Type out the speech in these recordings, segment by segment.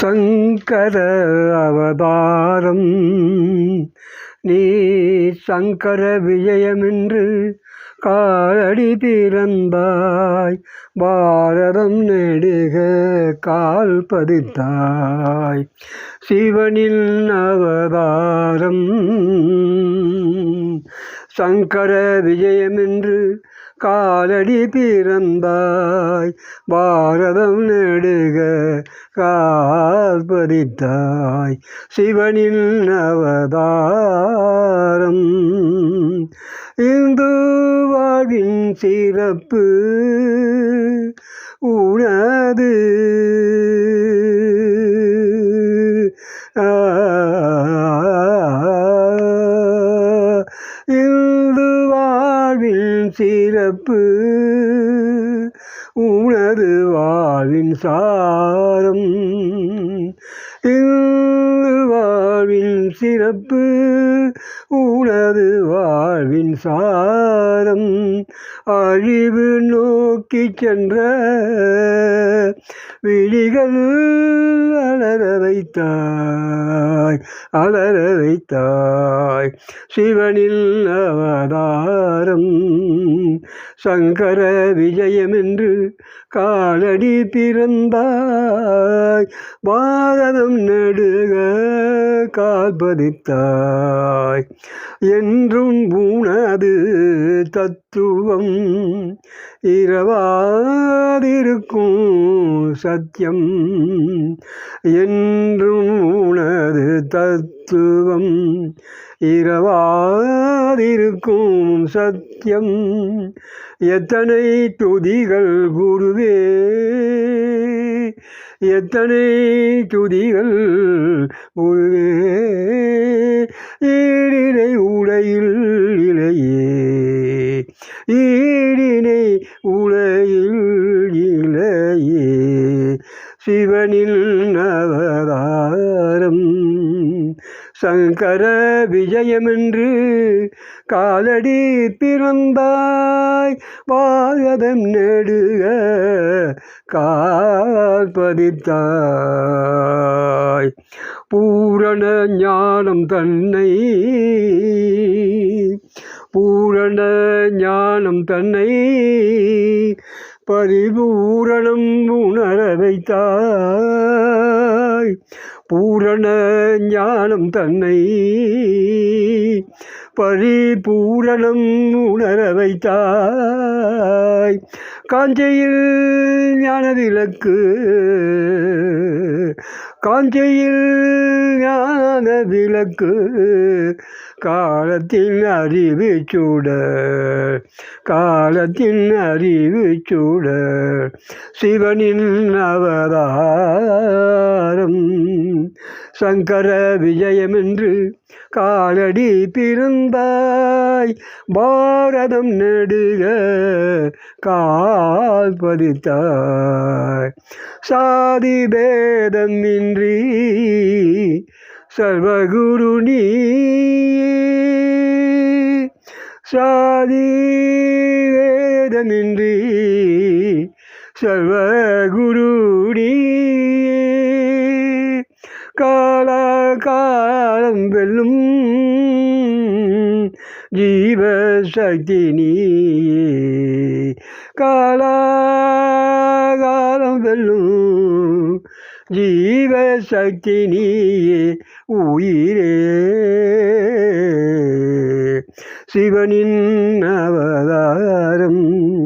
சங்கர அவதாரம். நீ சங்கர விஜயமென்று காலடி பிறந்தாய். பாரதம் நெடுக கால் பதித்தாய் சிவனின் அவதாரம் சங்கர விஜயமென்று காலடி பிறந்தாய். பாரதம் நெடுக கால் பதித்தாய் சிவனின் அவதாரம் இந்துவாழ்வின் சிறப்பு உனது. இந்துவாழ்வின் சிறப்பு உனது வாழ்வின் சாரம். இங்கு வாழ்வின் சிறப்பு உனது வாழ்வின் சாரம். அழிவு நோக்கி சென்ற விழிகள் அலர வைத்தாய் அலர வைத்தாய் சிவனில் அவதாரம் சங்கர விஜயமென்று காலடி பிறந்தாய் பாரதம் நடுக கால்பதித்தாய் என்றும் உனது தத்துவம் இரவாதிருக்கும் சத்தியம். என்றும் உனது தத்துவம் இரவாதிருக்கும் சத்தியம். எத்தனை துதிகள் குருவே எத்தனை துதிகள் குருவே ஈடினை உடையில் இலையே. ஈடினை உலையில் இலையே. சிவனில் நவதாரம். சங்கர விஜயமென்று காலடி பிறந்தாய். பாகதம் நெடுக கால் பதித்தாய். பூரண ஞானம் தன்னை பூரண ஞானம் தன்னை பரிபூரணம் உணர வைத்தாய். பூரண ஞானம் தன்னை பரிபூரணம் உணர வைத்தாய். காஞ்சையில் ஞான விளக்கு காஞ்சையில் ஞான விளக்கு காலத்தின் அறிவு சூடர் காலத்தின் அறிவு சூடர் சிவனின் அவதாரம். சங்கர விஜயமென்று காலடி பிறந்தாய். பாரதம் நெடுக கால் பதித்தாய். சாதி பேதம் இன்றி சர்வகுரு நீ. சாதி வேதமின்றி சர்வகுரு நீ. கால காலம் வெல்லும் ஜீவசக்தி நீ. காலம் வெல்லும் ஜீவசக்தி நீயே உயிரே. சிவனின் அவதாரம்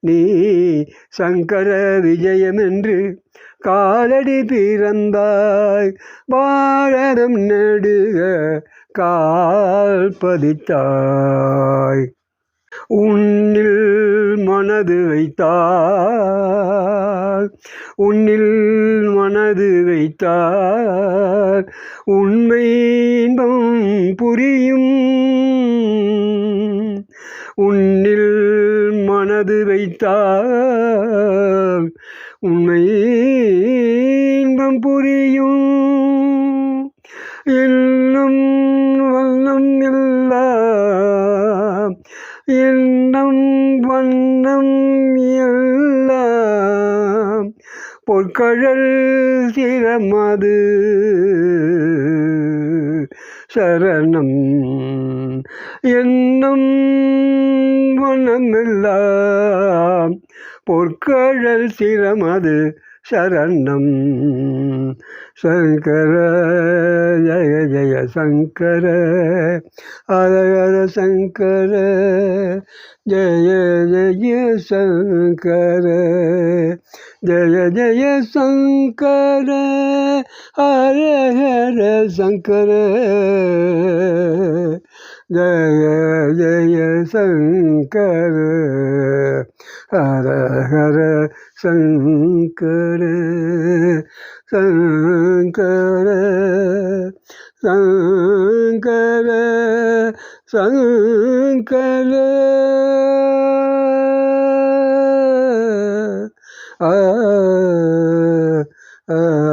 நீ சங்கர விஜயமென்று காலடி பிறந்தாய். பாரதம் நெடுக கால் பதித்தாய். உன்னில் மனது வைத்தார். உன்னில் மனது வைத்தார். உண்மை இன்பம் புரியும். உன்னில் மனது வைத்தால் உண்மை இன்பம் புரியும். இன்னும் வண்ணம் எல்லாம் எண்ணம் வண்ணம் எல்லாம் பொற்கழல் சிரமது சரணம். என்னும் வண்ணமெல்லாம் பொற்கழல் சிரமது சரணம். சங்கர ஜய ஜய சங்கர ஹர சங்கர ஜய ஜய சங்கர ஜய ஜய சங்கர ஹர ஹர சங்கர. ஜய ஜய சங்கர ஹர ஹர சங்கர சங்கர சங்கர சங்கர ஆ ஆ